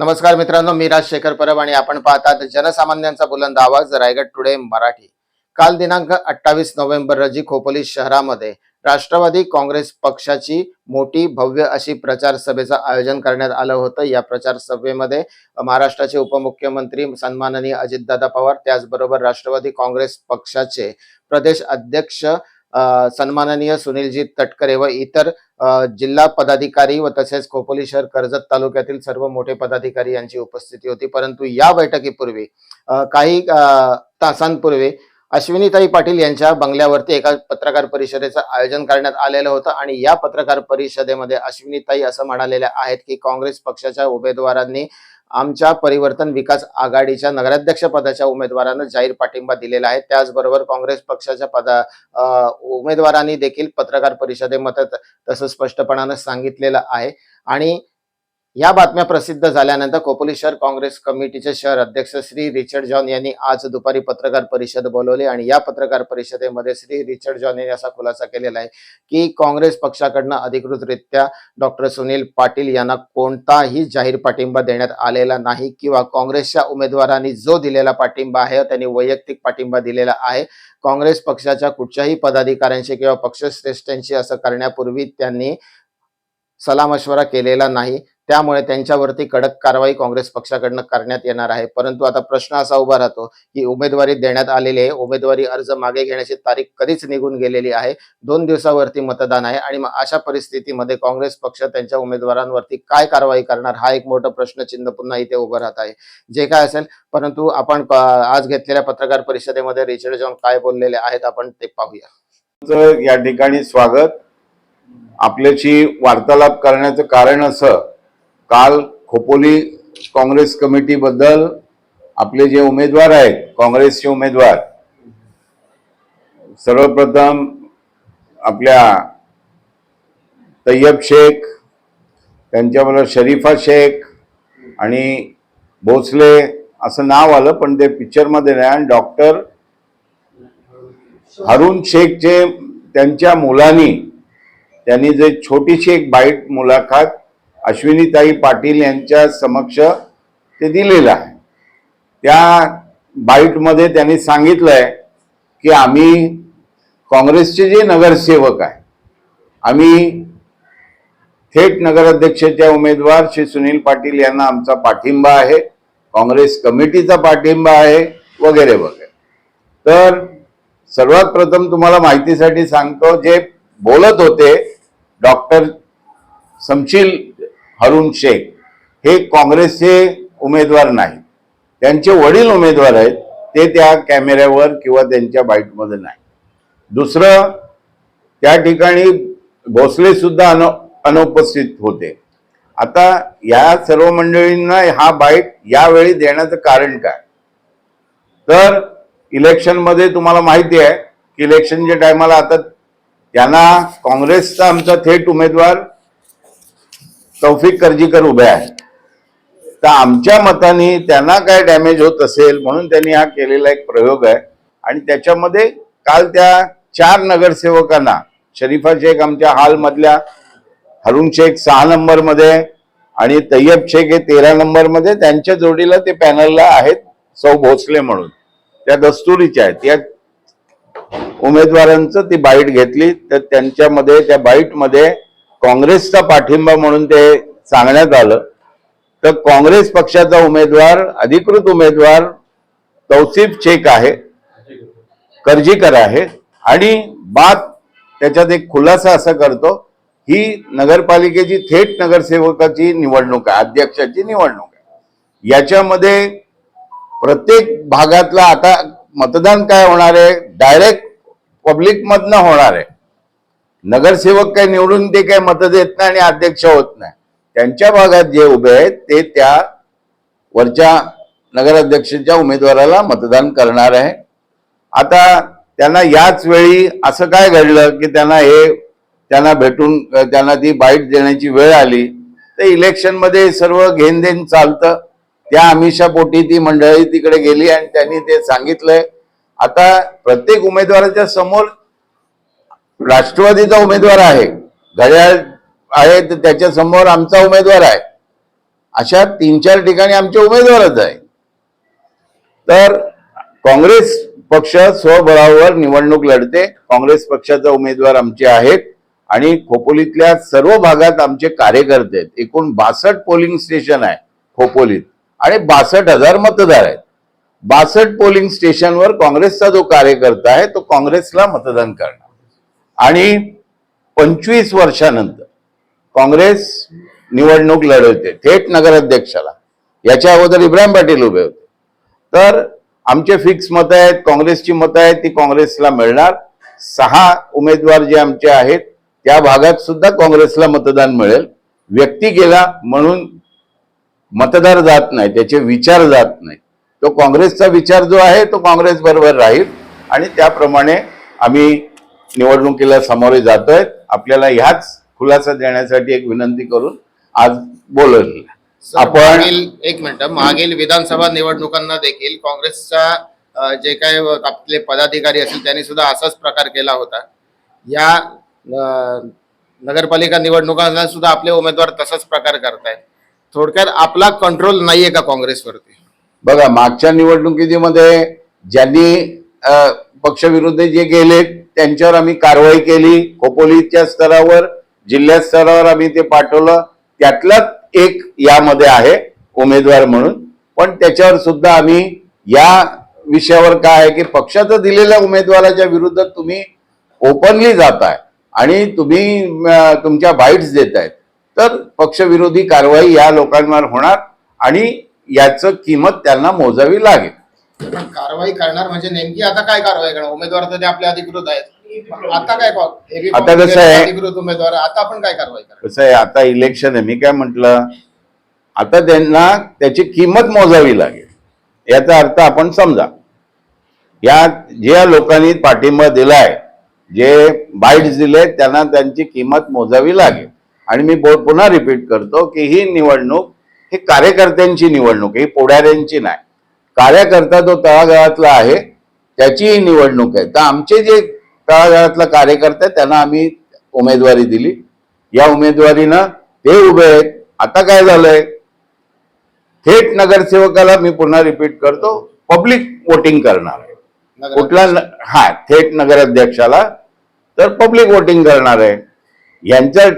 नमस्कार मित्रांनो मी राजशेखर परब आणि आपण पाहतात जनसामान्यांचा बुलंद आवाज रायगड टुडे मराठी. काल दिनांक अठ्ठावीस नोव्हेंबर रोजी खोपोली शहरामध्ये राष्ट्रवादी काँग्रेस पक्षाची मोठी भव्य अशी प्रचार सभेचं आयोजन करण्यात आलं होतं. या प्रचार सभेमध्ये महाराष्ट्राचे उपमुख्यमंत्री सन्माननीय अजितदादा पवार त्याचबरोबर राष्ट्रवादी काँग्रेस पक्षाचे प्रदेश अध्यक्ष सन्माननीय सुनीलजी तटकरे व इतर जिल्हा पदाधिकारी व तसेच खोपोली शहर कर्जत तालुक्यातील सर्व मोठे पदाधिकारी यांची उपस्थिती होती. परंतु या बैठकीपूर्वी काही तासांपूर्वी अश्विनीताई पाटील यांच्या बंगल्यावरती एका पत्रकार परिषदेचं आयोजन करण्यात आलेलं होतं आणि या पत्रकार परिषदेमध्ये अश्विनीताई असं म्हणालेल्या आहेत की काँग्रेस पक्षाच्या उमेदवारांनी आमच्या परिवर्तन विकास आघाडीच्या नगराध्यक्ष पदाच्या उमेदवारांना जाहीर पाठिंबा दिलेला आहे. त्याचबरोबर काँग्रेस पक्षाच्या पदा उमेदवारांनी देखील पत्रकार परिषदेमध्ये तसं स्पष्टपणानं सांगितलेलं आहे. आणि या बातम्या प्रसिद्ध झाल्यानंतर खोपोली शहर काँग्रेस कमिटीचे शहर अध्यक्ष श्री रिचर्ड जॉन यांनी आज दुपारी पत्रकार परिषद बोलवली आणि या पत्रकार परिषदेमध्ये श्री रिचर्ड जॉन यांनी असा खुलासा केलेला आहे की काँग्रेस पक्षाकडनं अधिकृतरित्या डॉक्टर सुनील पाटील यांना कोणताही जाहीर पाठिंबा देण्यात आलेला नाही किंवा काँग्रेसच्या उमेदवारांनी जो दिलेला पाठिंबा आहे त्यांनी वैयक्तिक पाठिंबा दिलेला आहे. काँग्रेस पक्षाच्या कुठच्याही पदाधिकाऱ्यांशी किंवा पक्षश्रेष्ठांशी असं करण्यापूर्वी त्यांनी सलामशवरा केलेला नाही. त्यामुळे त्यांच्यावरती कडक कारवाई काँग्रेस पक्षाकडनं करण्यात येणार आहे. परंतु आता प्रश्न असा उभा राहतो की उमेदवारी देण्यात आलेली आहे. उमेदवारी अर्ज मागे घेण्याची तारीख कधीच निघून गेलेली आहे. दोन दिवसावरती मतदान आहे आणि मग अशा परिस्थितीमध्ये काँग्रेस पक्ष त्यांच्या उमेदवारांवरती काय कारवाई करणार हा एक मोठा प्रश्नचिन्ह पुन्हा इथे उभं राहत आहे. जे काय असेल परंतु आपण आज घेतलेल्या पत्रकार परिषदेमध्ये रिचर्ड जॉन काय बोललेले आहेत आपण ते पाहूया. या ठिकाणी स्वागत. आपल्याशी वार्तालाप करण्याचं कारण असं काल खोपोली काँग्रेस कमिटी बद्दल आपले जे उमेदवार आहेत काँग्रेसचे उमेदवार सर्वप्रथम आपल्या तय्यब शेख त्यांच्याबरोबर शरीफा शेख आणि भोसले असं नाव आलं पण ते पिक्चरमध्ये नाही. आणि डॉक्टर हरुण शेखचे त्यांच्या मुलांनी त्यांनी जे छोटीशी एक बाईट मुलाखत अश्विनीताई पाटील यांच्या समक्ष ते दिलेलं आहे. त्या बाईटमध्ये त्यांनी सांगितलं आहे की आम्ही काँग्रेसचे जे नगरसेवक आहे आम्ही थेट नगराध्यक्षाच्या उमेदवार श्री सुनील पाटील यांना आमचा पाठिंबा आहे काँग्रेस कमिटीचा पाठिंबा आहे वगैरे वगैरे. तर सर्वात प्रथम तुम्हाला माहितीसाठी सांगतो जे बोलत होते डॉक्टर समशील हरुण शेख हे काँग्रेसचे उमेदवार नाही त्यांचे वडील उमेदवार आहेत ते त्या कॅमेऱ्यावर किंवा त्यांच्या बाईटमध्ये नाही. दुसरं त्या ठिकाणी भोसले सुद्धा अन अनुपस्थित होते. आता या सर्व मंडळींना हा बाईट यावेळी देण्याचं कारण काय? तर इलेक्शनमध्ये तुम्हाला माहिती आहे की इलेक्शनच्या टायमाला आता त्यांना काँग्रेसचा आमचा थेट उमेदवार तौफिक करजीकर उभे आहेत. तर आमच्या मताने त्यांना काय डॅमेज होत असेल म्हणून त्यांनी हा केलेला एक प्रयोग आहे. आणि त्याच्यामध्ये काल त्या चार नगरसेवकांना शरीफा शेख आमच्या हालमधल्या हरुण शेख सहा नंबरमध्ये आणि तय्यब शेख हे तेरा नंबरमध्ये त्यांच्या जोडीला ते पॅनलला आहेत सौ भोसले म्हणून. त्या दस्तुरीच्या आहेत. या उमेदवारांचं ती बाईट घेतली तर त्यांच्यामध्ये त्या बाईटमध्ये काँग्रेसचा पाठिंबा म्हणून ते सांगण्यात आलं. तर काँग्रेस पक्षाचा उमेदवार अधिकृत उमेदवार तौसिफ शेख आहे करजीकर आहे आणि बात त्याच्यात एक खुलासा असा करतो ही नगरपालिकेची थेट नगरसेवकाची निवडणूक आहे अध्यक्षाची निवडणूक आहे. याच्यामध्ये प्रत्येक भागातला आता मतदान काय होणार आहे डायरेक्ट पब्लिक मधनं होणार आहे. नगरसेवक काय निवडून ते काही मत देत नाही आणि अध्यक्ष होत नाही. त्यांच्या भागात जे उभे आहेत ते त्या वरच्या नगराध्यक्षाच्या उमेदवाराला मतदान करणार आहे. आता त्यांना याच वेळी असं काय घडलं की त्यांना हे त्यांना भेटून त्यांना ती बाईट देण्याची वेळ आली. तर इलेक्शनमध्ये सर्व घेणदेण चालतं. त्या आमिषापोटी ती मंडळी तिकडे गेली आणि त्यांनी ते सांगितलंय. आता प्रत्येक उमेदवाराच्या समोर राष्ट्रवादीचा उमेदवार आहे घड्याळ आहे तर त्याच्यासमोर आमचा उमेदवार आहे. अशा तीन चार ठिकाणी आमचे उमेदवारच आहे तर काँग्रेस पक्ष स्वबळावर निवडणूक लढते काँग्रेस पक्षाचा उमेदवार आमचे आहेत आणि खोपोलीतल्या सर्व भागात आमचे कार्यकर्ते आहेत. एकूण बासष्ट पोलिंग स्टेशन आहे खोपोलीत आणि बासष्ट हजार मतदार आहेत. बासट पोलिंग स्टेशनवर काँग्रेसचा जो कार्यकर्ता आहे तो काँग्रेसला मतदान करणार. आणि पंचवीस वर्षानंतर काँग्रेस निवडणूक लढवते थेट नगराध्यक्षाला. याच्या अगोदर इब्राहिम पाटील उभे होते. तर आमचे फिक्स मतं आहेत काँग्रेसची मतं आहेत ती काँग्रेसला मिळणार. सहा उमेदवार जे आमचे आहेत त्या भागात सुद्धा काँग्रेसला मतदान मिळेल. व्यक्ती गेला म्हणून मतदार जात नाही त्याचे विचार जात नाही. तो काँग्रेसचा विचार जो आहे तो काँग्रेस बरोबर राहील. आणि त्याप्रमाणे आम्ही निवडणुकीला सामोरे जातोय. आपल्याला ह्याच खुलासा देण्यासाठी एक विनंती करून आज. सर, आपण- एक मिनिट. मागील विधानसभा निवडणुकांना देखील काँग्रेसच्या जे काय आपले पदाधिकारी असतील त्यांनी सुद्धा असाच प्रकार केला होता. या नगरपालिका निवडणुकांना सुद्धा आपले उमेदवार तसाच प्रकार करतायत. थोडक्यात आपला कंट्रोल नाहीये का काँग्रेसवरती? बघा मागच्या निवडणुकीमध्ये ज्यांनी पक्षविरुद्ध जे गेले त्यांच्यावर आम्ही कारवाई केली. खोपोलीच्या स्तरावर जिल्हा स्तरावर आम्ही ते पाठवलं. त्यातलाच एक यामध्ये आहे उमेदवार म्हणून. पण त्याच्यावर सुद्धा आम्ही या विषयावर काय आहे की पक्षाचं दिलेल्या उमेदवाराच्या विरुद्ध तुम्ही ओपनली जाताय आणि तुम्ही तुमच्या बाईट्स देतायत. तर पक्षविरोधी कारवाई या लोकांवर होणार आणि याचं किंमत त्यांना मोजावी लागेल. कारवाई करणार म्हणजे नेमकी आता काय कारवाई करणार? उमेदवार तर ते आपले अधिकृत आहेत. आता काय आता कसं आहे? अधिकृत उमेदवार. आता आपण काय कारवाई करणार? कसं आहे? आता इलेक्शन आहे. मी काय म्हटलं? आता त्यांना त्याची किंमत मोजावी लागेल. याचा अर्थ आपण समजा या ज्या लोकांनी पाठिंबा दिलाय जे बाईट्स दिले त्यांना त्यांची किंमत मोजावी लागेल. आणि मी बो- पुन्हा रिपीट करतो की ही निवडणूक ही कार्यकर्त्यांची निवडणूक आहे ही पुढाऱ्यांची नाही. कार्यकर्ता जो तळागाळातला आहे त्याची ही निवडणूक आहे. तर आमचे जे तळागाळातला कार्यकर्ते त्यांना आम्ही उमेदवारी दिली. या उमेदवारीनं ते उभे आहेत. आता काय झालंय? थेट नगरसेवकाला मी पुन्हा रिपीट करतो पब्लिक वोटिंग करणार आहे. कुठला हा थेट नगराध्यक्षाला तर पब्लिक वोटिंग करणार आहे. यांच्या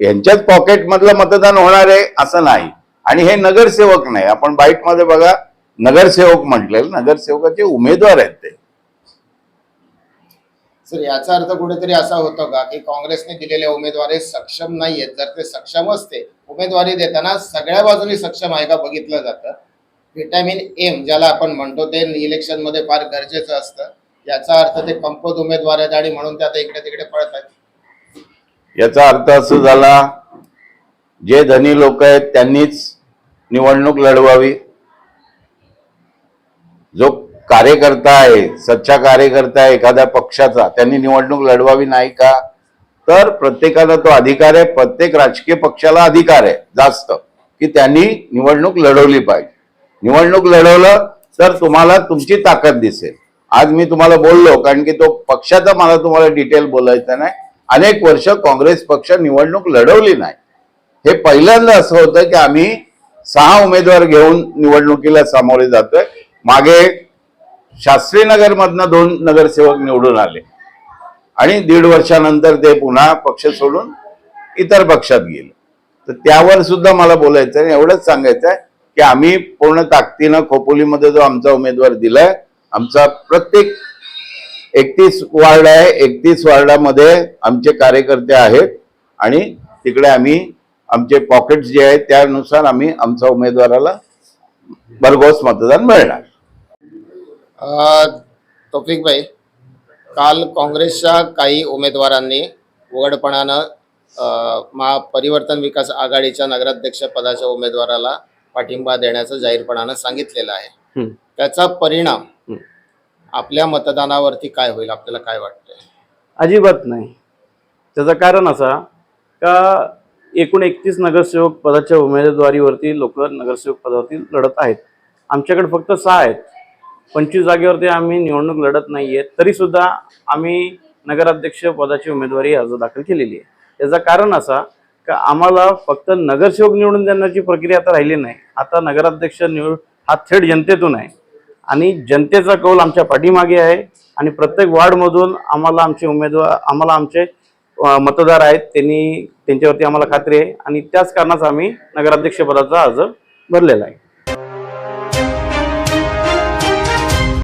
यांच्याच पॉकेट मधलं मतदान होणार आहे असं नाही. आणि हे नगरसेवक नाही. आपण बाईटमध्ये बघा नगरसेवक म्हटलेलं नगरसेवकाचे उमेदवार आहेत ते. सर याचा अर्थ कुठेतरी असा होतो का की काँग्रेसने दिलेले उमेदवारी सक्षम नाहीयेत. जर ते सक्षम असते उमेदवारी देताना सगळ्या बाजूनी सक्षम आहे का बघितलं जातं. व्हिटॅमिन एम ज्याला आपण म्हणतो ते इलेक्शनमध्ये फार गरजेचं असतं. याचा अर्थ ते कमकुवत उमेदवार आहेत आणि म्हणून ते आता इकडे तिकडे पळत आहेत. याचा अर्थ असं झाला जे धनी लोक आहेत त्यांनीच निवडणूक लढवावी. जो कार्यकर्ता आहे सच्चा कार्यकर्ता आहे एखाद्या पक्षाचा त्यांनी निवडणूक लढवावी नाही का? तर प्रत्येकाला तो अधिकार आहे प्रत्येक राजकीय पक्षाला अधिकार आहे जास्त की त्यांनी निवडणूक लढवली पाहिजे. निवडणूक लढवलं तर तुम्हाला तुमची ताकद दिसेल. आज मी तुम्हाला बोललो कारण की तो पक्षाचा मला तुम्हाला डिटेल बोलायचं नाही. अनेक वर्ष काँग्रेस पक्ष निवडणूक लढवली नाही. हे पहिल्यांदा असं होतं की आम्ही सहा उमेदवार घेऊन निवडणुकीला सामोरे जातोय. मागे शास्त्रीनगर मधनं दोन नगरसेवक निवडून आले. आणि दीड वर्षानंतर ते पुन्हा पक्ष सोडून इतर पक्षात गेले. तर त्यावर सुद्धा मला बोलायचं आणि एवढंच सांगायचं आहे की आम्ही पूर्ण ताकदीनं खोपोलीमध्ये जो आमचा उमेदवार दिलाय आमचा प्रत्येक एकतीस वार्ड आहे एकतीस वार्डामध्ये आमचे कार्यकर्ते आहेत आणि तिकडे आम्ही आमचे पॉकेट्स जे आहेत त्यानुसार आम्ही आमच्या उमेदवाराला भरघोस मतदान मिळणार तौफिक भाई काल काँग्रेसच्या काही उमेदवारांनी उघडपणानं महा परिवर्तन विकास आघाडीच्या नगराध्यक्ष पदाच्या उमेदवाराला पाठिंबा देण्याचं जाहीरपणानं सांगितलेलं आहे. त्याचा परिणाम. आपल्या मतदानावरती काय होईल? आपल्याला काय वाटतंय? अजिबात नाही. त्याचं कारण असा का एकूण एकतीस नगरसेवक पदाच्या उमेदवारीवरती लोक नगरसेवक पदावरती लढत आहेत. आमच्याकडे फक्त सहा आहेत. पंचवीस जागेवरती आम्ही निवडणूक लढत नाही आहेत तरीसुद्धा आम्ही नगराध्यक्ष पदाची उमेदवारी अर्ज दाखल केलेली आहे. याचं कारण असा का आम्हाला फक्त नगरसेवक निवडून देण्याची प्रक्रिया आता राहिली नाही. आता नगराध्यक्ष निवड हा थेट जनतेतून आहे. आणि जनतेचा कौल आमच्या पाठीमागे आहे आणि प्रत्येक वार्डमधून आम्हाला आमचे उमेदवार आम्हाला आमचे मतदार आहेत त्यांनी त्यांच्यावरती आम्हाला खात्री आहे. आणि त्याच कारणाचा आम्ही नगराध्यक्षपदाचा अर्ज भरलेला आहे.